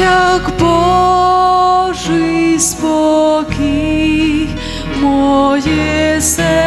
очах Божий спокій моє серце.